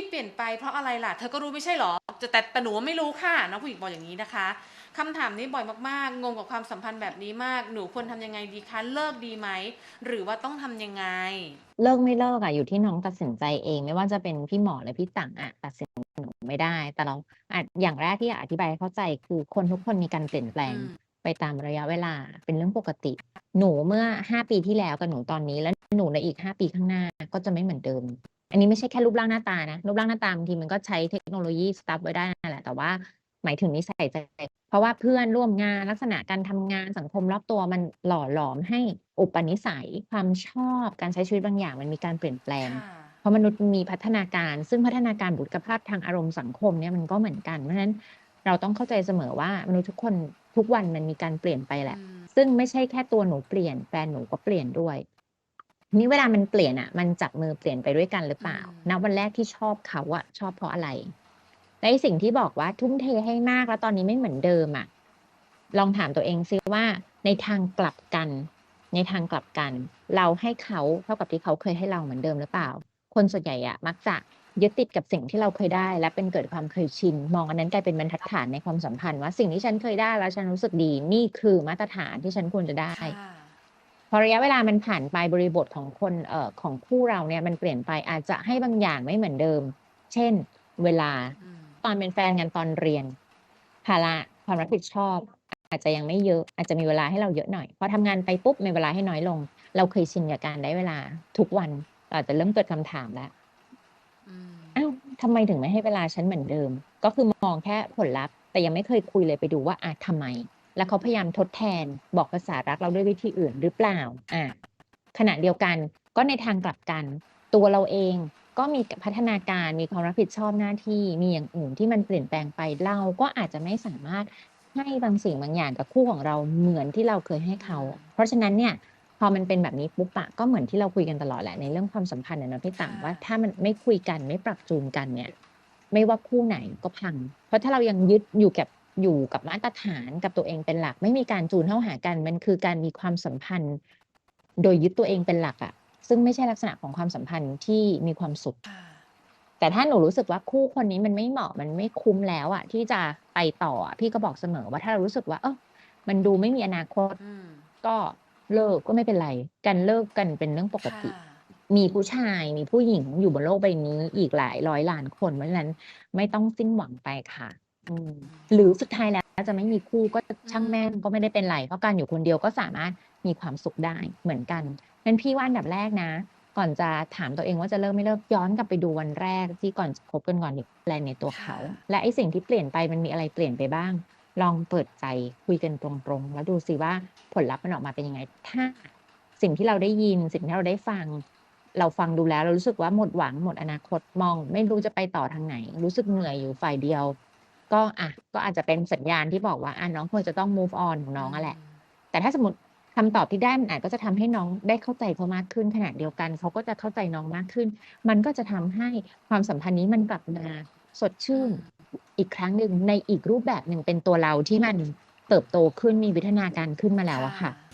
ที่เปลี่ยนไปเพราะอะไรล่ะ เธอก็รู้ไม่ใช่หรอแต่แต่แต่หนูว่าไม่รู้ค่ะน้องผู้หญิงบอกอย่างนี้นะคะคำถามนี้บ่อยมากๆ งงกับความสัมพันธ์แบบนี้มาก หนูควรทำยังไงดีคะ เลิกดีไหม หรือว่าต้องทำยังไง เลิกไม่เลิกอะอยู่ที่น้องตัดสินใจเอง ไม่ว่าจะเป็นพี่หมอหรือพี่ต่างอะตัดสินหนูไม่ได้ แต่เราอะอย่างแรกที่อยากอธิบายให้เข้าใจคือคนทุกคนมีการเปลี่ยนแปลงอืมไปตามระยะเวลาเป็นเรื่องปกติ หนูเมื่อห้าปีที่แล้วกับหนูตอนนี้ แล้วหนูในอีกห้าปีข้างหน้าก็จะไม่เหมือนเดิม อันนี้ไม่ใช่แค่รูปร่างหน้าตานะ รูปร่างหน้าตาบางทีมันก็ใช้เทคโนโลยีสตัฟไว้ได้นั่นแหละ แต่ว่าหมายถึงนิสัยใจ เพราะว่าเพื่อนร่วมงานลักษณะการทำงานสังคมรอบตัวมันหล่อหลอมให้อุปนิสัย ความชอบการใช้ชีวิตบางอย่างมันมีการเปลี่ยนแปลงค่ะเพราะมนุษย์มีพัฒนาการ ซึ่งพัฒนาการบุคลิกภาพทางอารมณ์สังคมเนี่ยมันก็เหมือนกัน เพราะฉะนั้นเราต้องเข้าใจเสมอว่ามนุษย์ทุกคนทุกวันมันมีการเปลี่ยนไปแหละอืมซึ่งไม่ใช่แค่ตัวหนูเปลี่ยนแฟนหนูก็เปลี่ยนด้วย นี่เวลามันเปลี่ยนอะมันจับมือเปลี่ยนไปด้วยกันหรือเปล่าอืมณวันแรกที่ชอบเขาอะชอบเพราะอะไรและไอ้สิ่งที่บอกว่าทุ่มเทให้มากแล้วตอนนี้ไม่เหมือนเดิมอะลองถามตัวเองซิว่าในทางกลับกัน ในทางกลับกัน เราให้เขาเท่ากับที่เขาเคยให้เราเหมือนเดิมหรือเปล่า คนส่วนใหญ่อะมักจะยึดติดกับสิ่งที่เราเคยได้ และเป็นเกิดความเคยชิน มองอันนั้นกลายเป็นบรรทัดฐานในความสัมพันธ์ว่าสิ่งที่ฉันเคยได้แล้วฉันรู้สึกดีนี่คือมาตรฐานที่ฉันควรจะได้ค่ะ พอระยะเวลามันผ่านไปบริบทของคนเอ่อของคู่เราเนี่ยมันเปลี่ยนไปอาจจะให้บางอย่างไม่เหมือนเดิม เช่น เวลาอืมตอนเป็นแฟนกันตอนเรียน ภาระความรับผิดชอบ อาจจะยังไม่เยอะอาจจะมีเวลาให้เราเยอะหน่อยพอทำงานไปปุ๊บมีเวลาให้น้อยลง เราเคยชินกับการได้เวลาทุกวันเราอาจจะเริ่มเกิดคำถามแล้วอืมอ้าวทำไมถึงไม่ให้เวลาฉันเหมือนเดิม ก็คือมองแค่ผลลัพธ์ แต่ยังไม่เคยคุยเลยไปดูว่าอะทำไม แล้วเขาพยายามทดแทนบอกภาษารักเราด้วยวิธีอื่นหรือเปล่าอะขณะเดียวกันก็ในทางกลับกัน ตัวเราเองก็มีพัฒนาการมีความรับผิดชอบหน้าที่มีอย่างอื่นที่มันเปลี่ยนแปลงไปเราก็อาจจะไม่สามารถให้บางสิ่งบางอย่างกับคู่ของเราเหมือนที่เราเคยให้เขา เพราะฉะนั้นเนี่ยพอมันเป็นแบบนี้ปุ๊บอะก็เหมือนที่เราคุยกันตลอดแหละในเรื่องความสัมพันธ์เนี่ยนะพี่ต่างว่าถ้ามันไม่คุยกันไม่ปรับจูนกันเนี่ย ไม่ว่าคู่ไหนก็พัง เพราะถ้าเรายังยึดอยู่กับ อยู่กับมาตรฐานกับตัวเองเป็นหลัก ไม่มีการจูนเข้าหากัน มันคือการมีความสัมพันธ์ โดยยึดตัวเองเป็นหลักอะซึ่งไม่ใช่ลักษณะของความสัมพันธ์ที่มีความสุขค่ะแต่ถ้าหนูรู้สึกว่าคู่คนนี้มันไม่เหมาะมันไม่คุ้มแล้วอะที่จะไปต่ออะพี่ก็บอกเสมอว่าถ้าเรารู้สึกว่า เออมันดูไม่มีอนาคตอืมก็เลิกก็ไม่เป็นไร กันเลิกกันเป็นเรื่องปกติค่ะมีผู้ชายมีผู้หญิงอยู่บนโลกใบนี้อีกหลายร้อยล้านคนเพราะฉะนั้นไม่ต้องสิ้นหวังไปค่ะอืม หรือสุดท้ายแล้วจะไม่มีคู่ก็ช่างแม่งก็ไม่ได้เป็นไรเพราะการอยู่คนเดียวก็สามารถมีความสุขได้เหมือนกันนั้นพี่ว่าอันดับแรกนะ ก่อนจะถามตัวเองว่าจะเลิกไม่เลิกย้อนกลับไปดูวันแรกที่ก่อนจะคบกันก่อนอีกแรงในตัวเขา และไอ้สิ่งที่เปลี่ยนไปมันมีอะไรเปลี่ยนไปบ้าง ลองเปิดใจคุยกันตรงๆ แล้วดูสิว่าผลลัพธ์มันออกมาเป็นยังไง ถ้าสิ่งที่เราได้ยินสิ่งที่เราได้ฟัง เราฟังดูแล้วเรารู้สึกว่าหมดหวังหมดอนาคตมอง ไม่รู้จะไปต่อทางไหน รู้สึกเหนื่อยอยู่ฝ่ายเดียว ก็อะก็อาจจะเป็นสัญญาณที่บอกว่าอะน้องควรจะต้อง move on ของน้องอะแหละ แต่ถ้าสมมติคำตอบที่ได้มันอาจก็จะทำให้น้องได้เข้าใจเขามากขึ้นขณะเดียวกัน เขาก็จะเข้าใจน้องมากขึ้น มันก็จะทำให้ความสัมพันธ์นี้มันกลับมาสดชื่นอีกครั้งหนึ่งในอีกรูปแบบหนึ่งเป็นตัวเราที่มันเติบโตขึ้นมีวิฒนาการขึ้นมาแล้วอะค่ะค่ะ